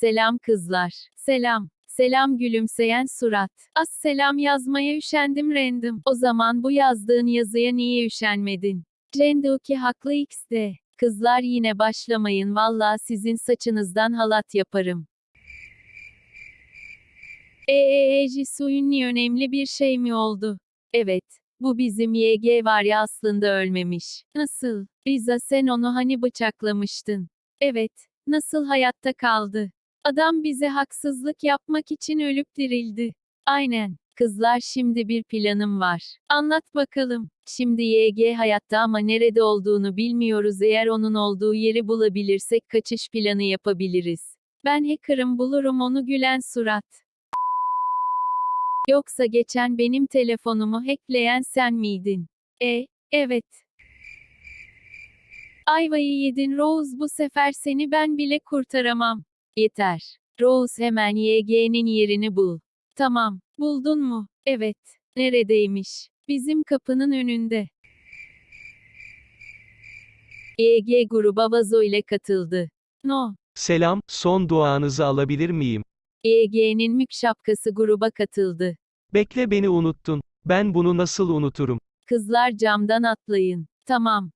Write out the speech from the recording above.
Selam kızlar. Selam. Selam gülümseyen surat. Az selam yazmaya üşendim random. O zaman bu yazdığın yazıya niye üşenmedin? Renduki haklı X'de. Kızlar yine başlamayın valla sizin saçınızdan halat yaparım. Eee ünlü önemli bir şey mi oldu? Evet. Bu bizim YG var ya aslında ölmemiş. Nasıl? Riza sen onu hani bıçaklamıştın. Evet. Nasıl hayatta kaldı? Adam bize haksızlık yapmak için ölüp dirildi. Aynen. Kızlar şimdi bir planım var. Anlat bakalım. Şimdi YG hayatta ama nerede olduğunu bilmiyoruz. Eğer onun olduğu yeri bulabilirsek kaçış planı yapabiliriz. Ben hacker'ım bulurum onu gülen surat. Yoksa geçen benim telefonumu hackleyen sen miydin? E, evet. Ayvayı yedin Rose bu sefer seni ben bile kurtaramam. Yeter. Rose hemen YG'nin yerini bul. Tamam. Buldun mu? Evet. Neredeymiş? Bizim kapının önünde. YG gruba Vazo ile katıldı. No. Selam, son duanızı alabilir miyim? YG'nin mük şapkası gruba katıldı. Bekle beni unuttun. Ben bunu nasıl unuturum? Kızlar camdan atlayın. Tamam.